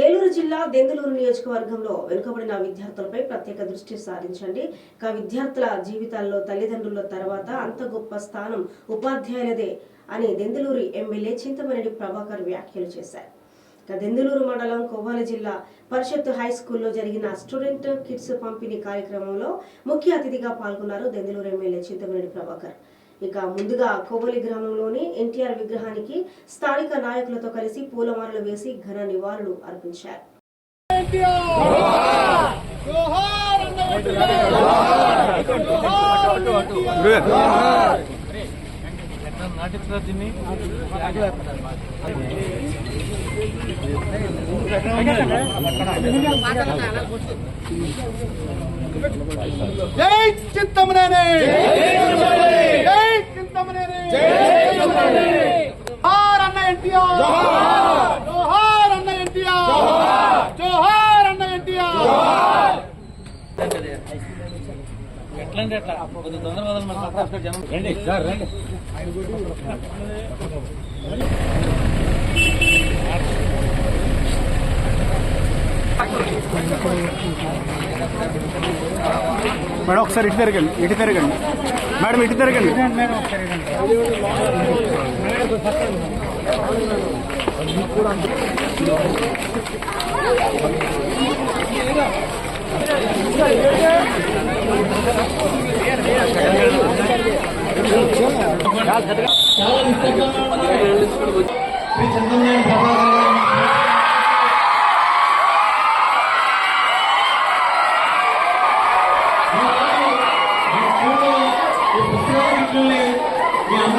ఏలూరు జిల్లా దెందులూరు నియోజకవర్గంలో వెనుకబడిన విద్యార్థులపై ప్రత్యేక దృష్టి సారించండి. ఇక విద్యార్థుల జీవితాల్లో తల్లిదండ్రుల తర్వాత అంత గొప్ప స్థానం ఉపాధ్యాయులదే అని దెందులూరు ఎమ్మెల్యే చింతమనేని ప్రభాకర్ వ్యాఖ్యలు చేశారు. ఇక దెందులూరు మండలం కోవాలి జిల్లా పరిషత్ హై స్కూల్లో జరిగిన స్టూడెంట్ కిట్స్ పంపిణీ కార్యక్రమంలో ముఖ్య అతిథిగా పాల్గొన్నారు దెందులూరు ఎమ్మెల్యే చింతమనేని ప్రభాకర్. ఇక ముందుగా కోవలి గ్రామంలోని ఎన్టీఆర్ విగ్రహానికి స్థానిక నాయకులతో కలిసి పూలమాలలు వేసి ఘన నివాళులు అర్పించారు. జై చింతమనేని జై చింతమనేని జోహార్ అన్న ఎన్టీఆర్. జోహార్ అన్న ఎన్టీఆర్. జోహార్ అన్న ఎన్టీఆర్. ఎట్లంటే ఎట్లా కొద్ది తొందర వదలు మన జనం. రండి సార్ రండి. మేడం ఒకసారి ఇటు తిరగండి ఇటు తిరగండి. మేడం ఇటు తిరగండి శ్రీ చంద్రబాబు ప్రభాకర్ గారు